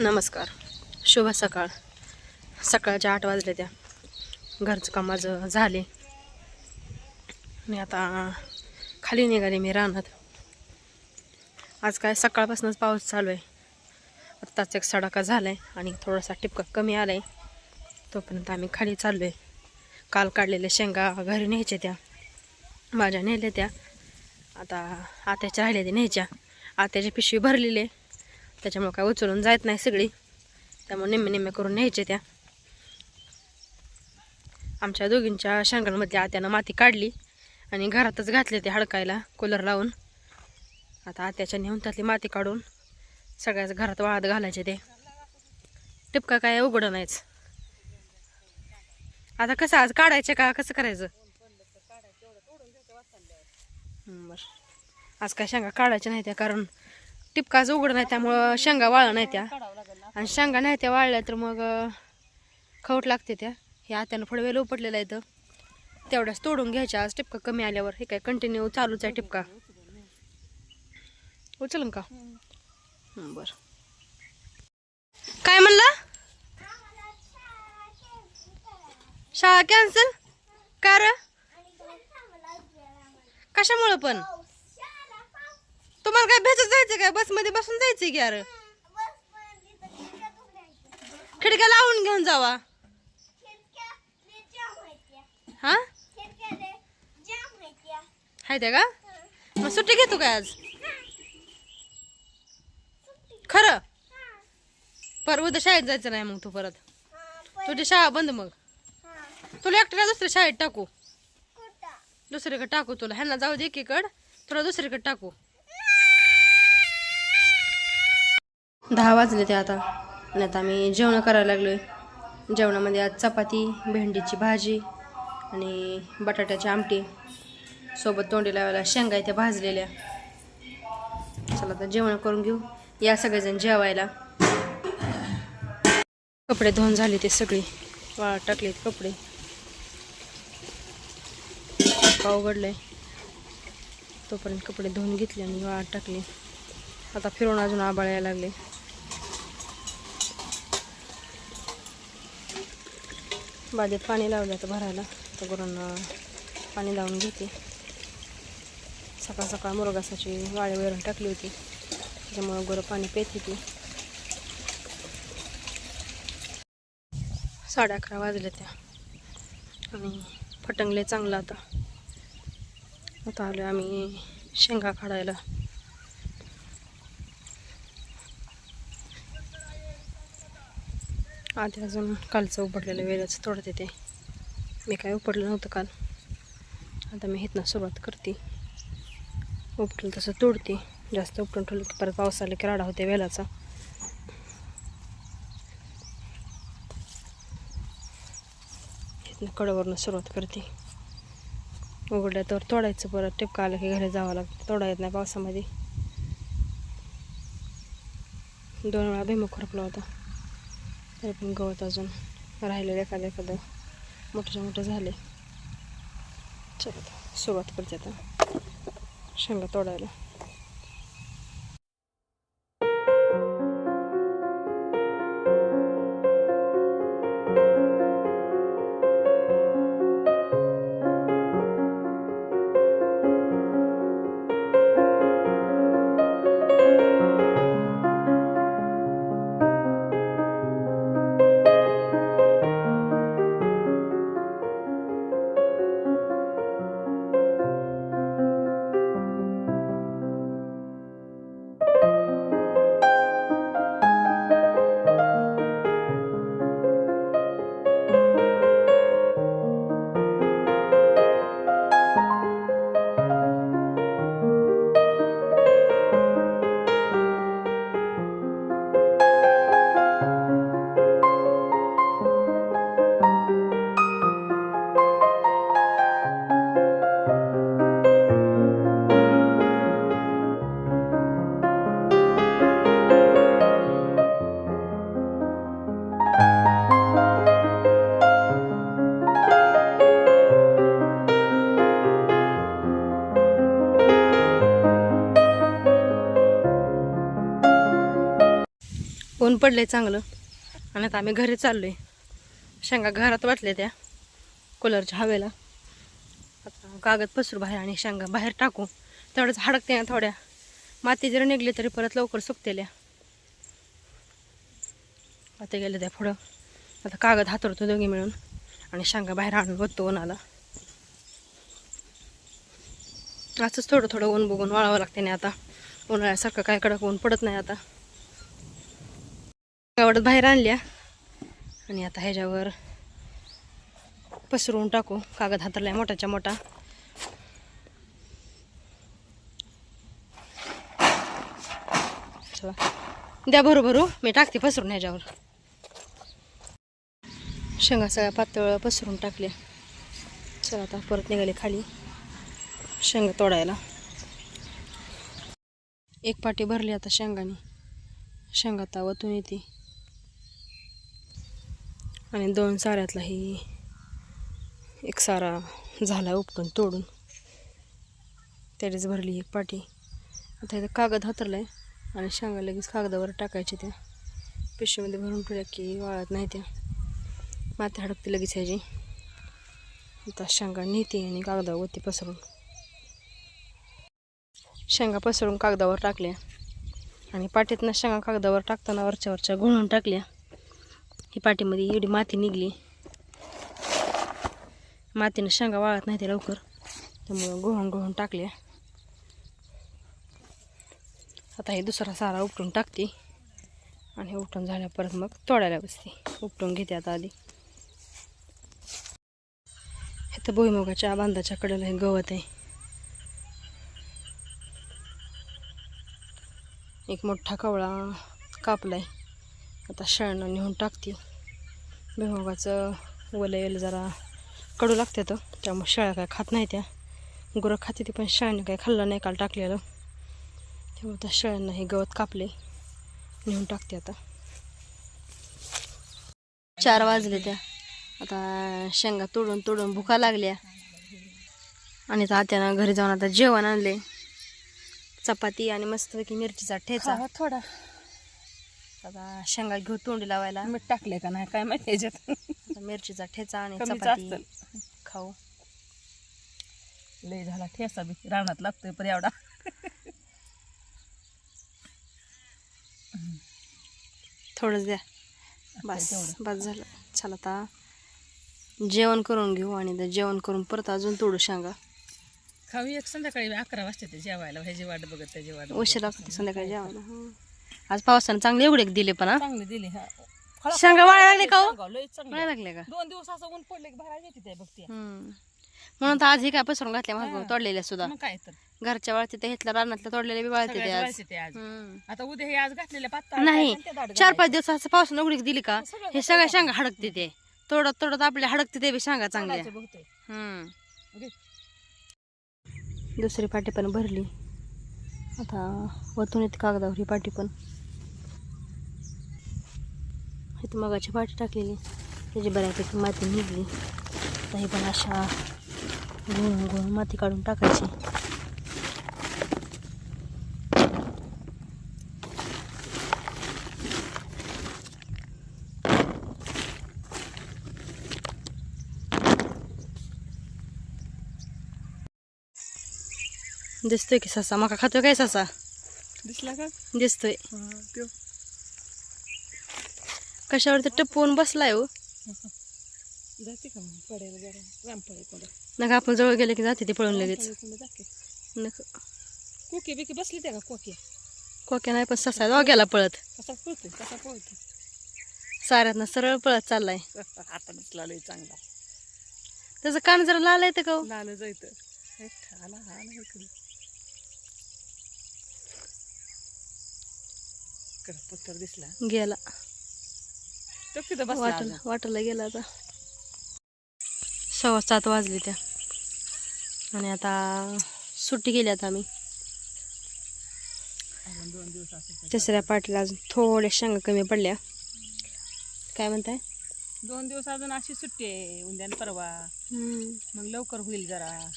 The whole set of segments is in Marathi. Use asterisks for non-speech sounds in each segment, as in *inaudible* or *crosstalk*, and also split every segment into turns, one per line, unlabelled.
नमस्कार. शुभ सकाळ. सकाळच्या आठ वाजले त्या. घरचं काम झाले. आणि आता खाली निघाले मी रानात. आज काय सकाळपासूनच पाऊस चालू आहे. आत्ताच एक सडाका झाला आहे आणि थोडासा टिपका कमी आला आहे तोपर्यंत आम्ही खाली चाललो आहे काल काढलेल्या शेंगा घरी न्यायच्या त्या. माझ्या नेल्या त्या. आता आत्याच्या राहिल्या त्या न्यायच्या. आत्याची पिशवी भरलेली. आहे त्याच्यामुळं काय उचलून जायत नाही सगळी. त्यामुळे निम्मे निम्मे करून न्यायचे त्या. आमच्या दोघींच्या शेंगांमध्ये आत्यानं माती काढली आणि घरातच घातले ते हडकायला कूलर लावून. आता आत्याच्या नेऊन त्यातली माती काढून सगळ्याच घरात वाहत घालायचे ते. टिपका काय उघडं नाहीच. आता कसं आज काढायचे का कसं करायचं? बरं. आज काय शेंगा काढायच्या नाही त्या कारण टिपकाच उघड नाही त्यामुळं शेंगा वाळ नाही त्या. आणि शेंगा नाही त्या वाळल्या तर मग खवट लागते त्या. हे आत्यानं पुढे वेळ उपटलेलं आहे तर तेवढ्याच तोडून घ्यायच्या. आज टिपका कमी आल्यावर. हे काय कंटिन्यू चालूच आहे टिपका. उचल का? बर बरं. काय म्हणला? शाळा कॅन्सल कार कशामुळं पण? तुम्हाला काय भेटत जायचं काय? बसमध्ये बसून जायचं की यार खिडक्या लावून घेऊन जावा. हा? हाय त्या का? मग सुट्टी घेतो काय आज? खरं? पर उद्या शाळेत जायचं नाही मग तू परत. तुझी शाळा बंद मग. तुला एकट्याला दुसऱ्या शाळेत टाकू. दुसरीकडे टाकू तुला. ह्यांना जाऊ दे एकीकड. तुला दुसरीकडे टाकू. दहा वाजले ते आता. आणि आता मी जेवणं करायला लागलो आहे जेवणामध्ये आज चपाती भेंडीची भाजी आणि बटाट्याची आमटी. सोबत तोंडी लावायला शेंगा इथे भाजलेल्या. चला आता जेवण करून घेऊ. या सगळेजण जेवायला. कपडे धुवून झाले ते सगळे. वाळत टाकलेत कपडे. पाव उघडले तोपर्यंत कपडे धुवून घेतले आणि वाळ टाकले. आता फिरून अजून आबाळ यायला लागले. बागेत पाणी लावलं आता भरायला. तर गुरांना पाणी लावून घेते. सकाळ सकाळ मुरगासाची वाळे वैरण टाकली होती. त्याच्यामुळं गुरं पाणी पेत होती. साडे अकरा वाजले त्या. आणि फटंगले चांगलं आता. आता आलो आम्ही शेंगा काढायला. आधी अजून कालचं उपडलेलं वेळच तोडत येते. मी काय उपडलं नव्हतं काल. आता मी इथनं सुरुवात करते. उपटलं तसं तोडते. जास्त उपटून ठेवलं की परत पाऊस आला की राडा होते वेलाचा. इथनं कडवरनं सुरुवात करते. उघडल्या तर तोडायचं परत टिपका आलं की घरी जावं लागतं. तोडा येत नाही पावसामध्ये. दोन वेळा भीमुख खरपला होता. तरी पण गवत अजून राहिलेलं एखादं एखादं. मोठे मोठे झाले. चला सुरुवात करते आता. शेंगा तोडायला. ऊन पडलंय चांगलं. आणि आता आम्ही घरी चाललोय. शेंगा घरात वाटल्या त्या कूलरच्या हवेला. आता कागद पसरू बाहेर आणि शेंगा बाहेर टाकू. तेवढंच हडकते ना थोड्या. माती जरी निघली तरी परत लवकर सुकतेल्या आता गेलं त्या पुढं. आता कागद हातरतो दोघी मिळून. आणि शेंगा बाहेर आणून बघतो उन्हाला. असंच थोडं थोडं ऊन बघून वाळावं लागते नाही आता. उन्हाळ्यासारखं काय कडक ऊन पडत नाही आता. एवढं बाहेर आणल्या. आणि आता ह्याच्यावर पसरवून टाकू. कागद हातरलाय मोठाच्या मोठा. चला. द्या भरू भरू. मी टाकते पसरून ह्याच्यावर. शेंगा सगळ्या पातळ पसरून टाकल्या. चला आता परत निघाले खाली. शेंगा तोडायला. एक पाटी भरली आता शेंगाने. शेंगा तावतून येते. आणि दोन साऱ्यातलाही एक सारा झाला उपटून तोडून. त्याचीच भरली एक पाटी. आता इथं कागद हातरलाय आणि शेंगा लगेच कागदावर टाकायचे त्या. पिशवीमध्ये भरून ठेवल्या की वाळत नाही त्या. माती हडकते लगेच ह्याची. आता शेंगा नेते आणि कागदावर वरती पसरून. शेंगा पसरून कागदावर टाकल्या. आणि पाटीतनं शेंगा कागदावर टाकताना वरच्या वरच्या गुळून टाकल्या. ही पाठीमध्ये एवढी माती निघली. मातीनं शेंगा वाळत नाही ते लवकर. त्यामुळं गोहून गोहून टाकल्या आता हे दुसरा सारा उपटून टाकते. आणि उपटून झाल्या परत मग तोडायला बसते. उपटून घेते आता आधी. हे तर भुईमुगाच्या बांधाच्या कडेला हे गवत आहे. एक मोठा कवळा कापलाय. आता शेळणं नेऊन टाकते. भिमोगाचं वलयल जरा कडू लागते तर. त्यामुळे शेळ्या काय खात नाही त्या. गुरं खाते ती पण शेळ्याने काय खाल्लं नाही काल टाकलेलं. त्यामुळे त्या शेळ्यांना हे गवत कापले. नेऊन टाकते आता. चार वाजले त्या. आता शेंगा तोडून तोडून भुका लागल्या. आणि आता घरी जाऊन आता जेवण आणले. चपाती आणि मस्तपैकी मिरचीचा ठेचा.
थोडा.
आता शेंगा घेऊ तोंडी लावायला.
मीठ टाकले का नाही काय माहिती याच्यात?
मिरचीचा ठेचा आणि
कमीच
चपाती
असतं.
खाऊ.
लय झाला ठेसा बी. रानात लागतोय पर एवढा.
थोडंच द्या. बस
तेवढं.
बस झालं. चला आता जेवण करून घेऊ आणि ते जेवण करून परत अजून तोडू शेंगा.
खाऊ एक संध्याकाळी अकरा वाजता ते जेवायला. ह्याची वाट बघत त्याची वाट बघत.
उशिरा लागते संध्याकाळी जेवायला. हं. आज पावसानं चांगले एवढे दिले पण हा?
चांगली दिली हा. फळा-
शेंगा वाळायला लागले का हो?
शेंगा लय चांगली.
नाही लागले का?
दोन दिवस असं ऊन पडले की भरायला येते ते बघते.
म्हणून तर आज हे काय पसरून घातल्या महाग. तोडलेल्या सुद्धा.
मग काय तर.
घरच्या वाळते ते घेतल्या रानातल्या तोडलेल्या बी वाळते ते
सगळ्याच
आज.
वाळते ते आज. आता उद्या हे आज घातलेले पात्ता
नाही चार पाच दिवस असं पावसानं उघडीक दिली का?
सगळं
हे सगळ्या शेंगा हडकते ते. तोडत तोडत आपल्या हडकते ते बी शेंगा चांगल्या.
बघतोय
हम्म. दुसरी पाटी पण भरली. आता वतून येते कागदावर ही पाठी पण. इथं मगाची पाठी टाकलेली. त्याची बऱ्यापैकी माती निघली. आता ही पण अशा गुळून गुळून माती काढून टाकायची. दिसतोय की ससा मका खातोय काय ससा
दिसला का
दिसतोय कशावरती टपवून बसलाय हो
जाते का
नका आपण जवळ गेले की जाते ते पळून लगेच नका
कोकी बिकी बसली त्या का कोकी
कोक्या नाही पण ससा जाऊ गेला पळत
कसा पळतोय कसा पळतोय
साऱ्यातनं सरळ पळत चाललाय
चांगला
त्याचं कान जरा लाल आहे का?
लाल जायत आला आला इकडे पत्तर दिसला.
गेला.
तो तिथं बसला
वाटला वाटला गेला आता. सव्वा सात वाजले त्या. आणि आता सुट्टी गेली आता आम्ही.
अजून दोन दिवस असं
तिसऱ्या पाटीला अजून थोड्या शेंगा कमी पडल्या. काय म्हणताय?
दोन दिवस अजून अशी सुट्टी आहे उद्या आणि परवा.
हम्म.
मग लवकर होईल जरा.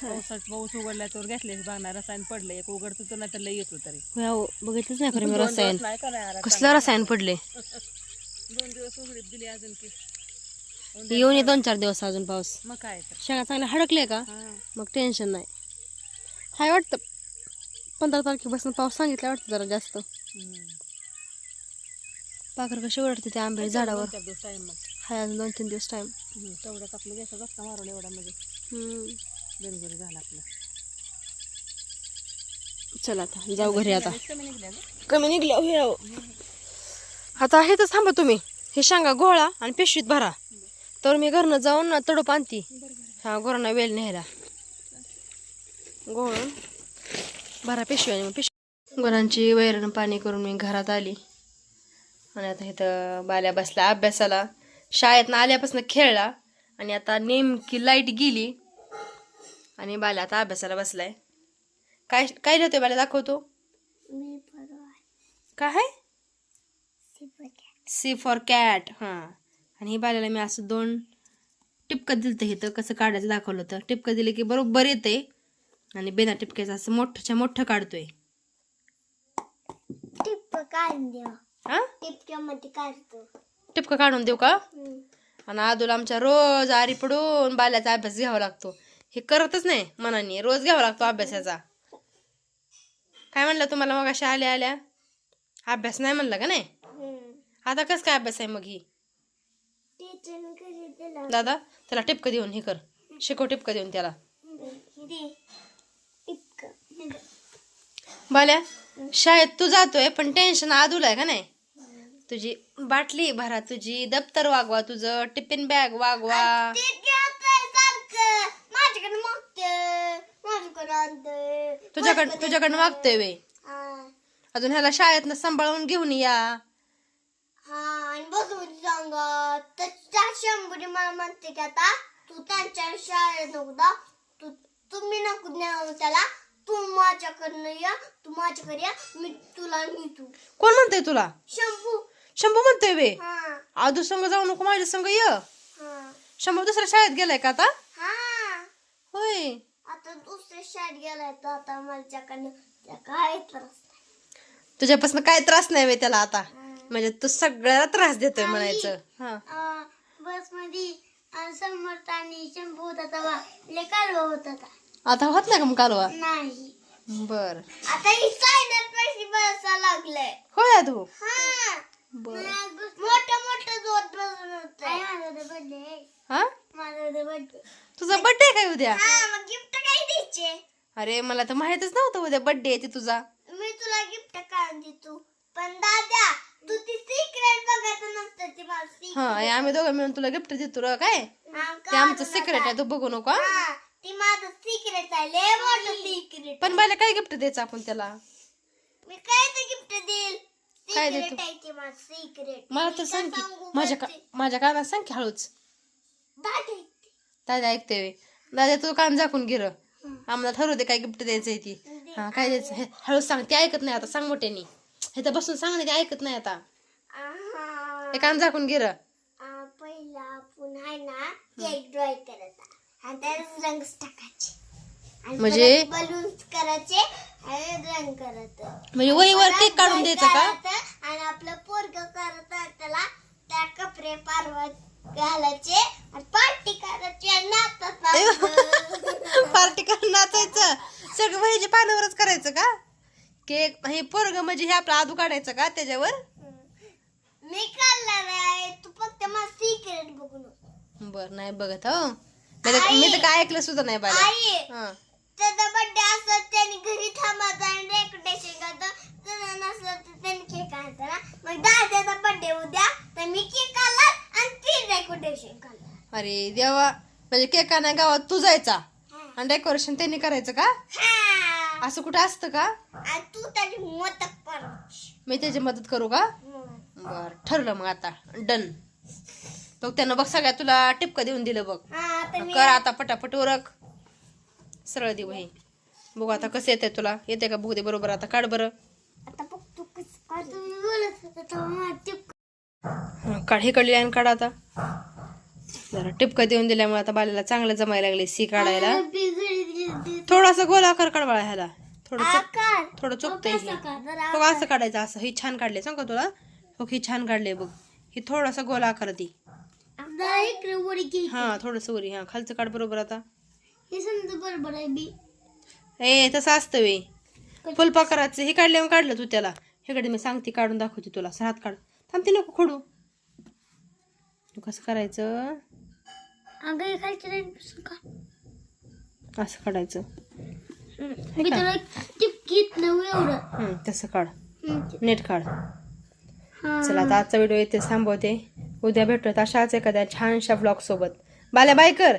पावसात पाऊस उघडला तर घेतले बागणार रसायन पडलं एक उघडतो तर नाही तर लई येतो तरी.
हो, बघितलंच नाही खरं मी रसायन.
नाही
कसलं रसायन पडले *laughs*
दोन दिवस उघडीत दिली अजून की.
येऊन ये दोन चार दिवस अजून पाऊस.
मग काय तर.
शेंगा चांगले हडकले का?
हा.
मग टेन्शन नाही. हाय वाटतं. पंधरा तारखेपासून पाऊस सांगितला वाटतं जरा जास्त.
हम्म.
पाखर कशी ओढते त्या आंबे झाडावर
दोन चार दिवस टाइम मग.
हाय अजून दोन तीन दिवस टाइम
हम्म, तेवढ्यात आपलं गॅसचा धक्का मारून एवढा म्हणजे. झाला आपलं.
चला आता जाऊ घरी आता.
कमी निघल्या
निघल्या हे अहो. आता हे तर थांबा तुम्ही. हे शेंगा गोळा आणि पिशवीत भरा. तर मी घरनं जाऊन ना तडप आणती. हा गोरांना वेल न्यायला. गोळून भरा पिशवी आणि मग पिशवी गोरांची वैरण पाणी करून मी घरात आली. आणि आता इथं बाल्या बसला अभ्यासाला. शाळेत आल्यापासून खेळला. आणि आता नेमकी लाइट गेली. आणि बाल्या आता अभ्यासाला बसलाय. काय काय लिहितोय बाल्या दाखवतो. काय सी फॉर कॅट. हां. आणि ही बाल्याला मी असं दोन टिपकं दिलं तर इथं कसं काढायचं दाखवलं होतं टिपकं दिलं की बरोबर येते. आणि बिना टिपक्याचं असं मोठ्याच्या मोठं काढतोय. हा? टिपकं काढून देऊ का? आणि आदूला आमच्या रोज आरी पडून बाल्याचा अभ्यास घ्यावा लागतो. हे करतच नाही मनाने. रोज घ्यावा लागतो अभ्यासाचा. काय म्हणलं तुम्हाला मग अशा आल्या आल्या? अभ्यास नाही म्हणलं का नाही? आता कसं काय अभ्यास आहे मग ही? दादा त्याला टिपकं देऊन हे कर. शिकव टिपकं देऊन त्याला. बाल्या शाळेत तू जातोय पण टेन्शन आदूला आहे का नाही? तुझी बाटली भरा तुझी दप्तर वागवा तुझं टिफिन बॅग वागवा
ते घेतोय सारखं माझ्याकडे मागते माझ्याकडे आणतोय
तुझ्याकडं तुझ्याकडनं मागतोय वे
हा.
अजून ह्याला शाळेतनं सांभाळून घेऊन या.
हा आणि बसवून तर त्या शंभरी मला म्हणते की आता तू त्यांच्या शाळेत नको जा तू तुम्ही नको न्यावं त्याला. तू माझ्याकडनं या. तू माझ्याकडे या. मी तुला नेतो.
कोण म्हणतोय तुला?
शंभू.
शंभू म्हणतोय वे
हा.
आदू संग जाऊ नको माझ्या संग ये.
हा.
शंभू दुसऱ्या शाळेत गेलाय का आता? होय.
आता दुसऱ्या शाळेत गेलाय तो आता माझ्याकडनं त्या काय त्रास नाही.
तुझ्यापासून काय त्रास नाही वे त्याला आता. म्हणजे तू सगळ्याला त्रास देतोय म्हणायचं. हा.
बसमध्ये समर्थ आणि शंभू होता तेव्हा लय कालवा होता का
आता होत नाही का मग कालवा?
नाही.
बर.
आता ही सायडर पैसे बसा लागलंय.
होय आदू
हा.
बर.
मोठं मोठं जोत बसून होत माझा बर्थडे
हा? तुझा बर्थडे काय उद्या?
हा गिफ्ट काय द्यायचे?
अरे मला तर माहितच नव्हतं उद्या बर्थडे आहे ते तुझा.
मी तुला गिफ्ट काढून देतो. पण दादा तू ती सिक्रेट नसतं ती.
हा आम्ही दोघं मिळून तुला गिफ्ट देतो र काय? ते आमचं सिक्रेट. आहे तू बघू नको हा?
ती माझं सिक्रेट आहे लय मोठं सिक्रेट
पण मला काय गिफ्ट द्यायचं आपण त्याला?
मी काय ते गिफ्ट देईल?
काय
सिक्रेट
देतो?
आहे ते माझं सिक्रेट
मला तर सांग की माझ्या का माझ्या कानात सांग की हळूच. दादा ऐकते वे दादा तू कान झाकून गिर आम्हाला ठरवू दे काय गिफ्ट द्यायचंय ती. हा काय द्यायचं? हे हळूच सांग ते ऐकत नाही आता सांग मोठ्यानी. हे तर बसून सांग ना ते ऐकत नाही आता. हे कान झाकून गिर
पहिला आपण आहे ना केक ड्रॉय करायचा आणि त्यात रंग टाकायचे. आणि
म्हणजे?
बलून्स करायचे आणि रंग करायचं
म्हणजे वहीवर केक काढून द्यायचा का?
आणि आपलं पोरग करत त्याला त्या कपडे पारवा घालायचे पार्टी करायची आणि नाचत
पार्टी करून नाचायचं. सगळं वहीच्या पानावरच करायचं का? केक हे पोरग म्हणजे हे आपलं आदू काढायचं का त्याच्यावर?
मी काढणार आहे. तू फक्त सिक्रेट बघू नको.
बर नाही बघत हो. मी तर मी तर काय ऐकलं सुद्धा नाही बाला
आई.
हा.
त्याचा बर्थडे असत त्याने घरी थांबायचं आणि डेकोरेशन करतो त्याचं नसलं तर त्याने केक आणतो ना मग दादाचा बर्थडे उद्या तर मी केक आणला आणि ती डेकोरेशन करणार
अरे देवा म्हणजे केक नाही गावात तू जायचा? आणि डेकोरेशन त्यांनी करायचं का?
हा.
असं कुठं असतं का?
तू त्याची करायची
मी त्याची मदत करू का? बर ठरलं मग आता. डन बघ त्यानं बघ सगळ्या तुला टिपकं देऊन दिलं बघ.
हा
कर आता पटापट उरक सरळ दे वही बघू आता कसं येतंय तुला. येते का? बघू दे बरोबर आता काढ बरं. हं, काढ हे काढली आणि काढ आता. जरा टिपकं देऊन दिल्यामुळे आता बाल्याला चांगलं जमायला लागले सी काढायला. थोडासा गोल आकार काढवा ह्याला. थोडं चुक- थोडं चुकतंय हे. असं काढायचं असं. ही छान काढले सांग का तुला? हो ही छान काढले बघ. ही थोडासा गोल आकार ती. हा थोडस वरी हा खालचं काढ बरोबर आता.
हे बरोबर आहे
ए तसं असतं वे. फुलपाकराचं हे काढल्यावर काढलं तू त्याला. हेकडे मी सांगते काढून दाखवते तुला. असं हात काढ. थांबते नको खोडू. कसं करायचं?
अगं हे खालच्या लाईन पासून का
असं काढायचं.
मी एवढं.
तसं काढ.
हम्म.
नेट काढ.
हा.
चला आता आजचा व्हिडिओ इथे थांबवते. उद्या भेटूयात अशाच एखाद्या छानशा ब्लॉग सोबत. बाल्या बाय कर.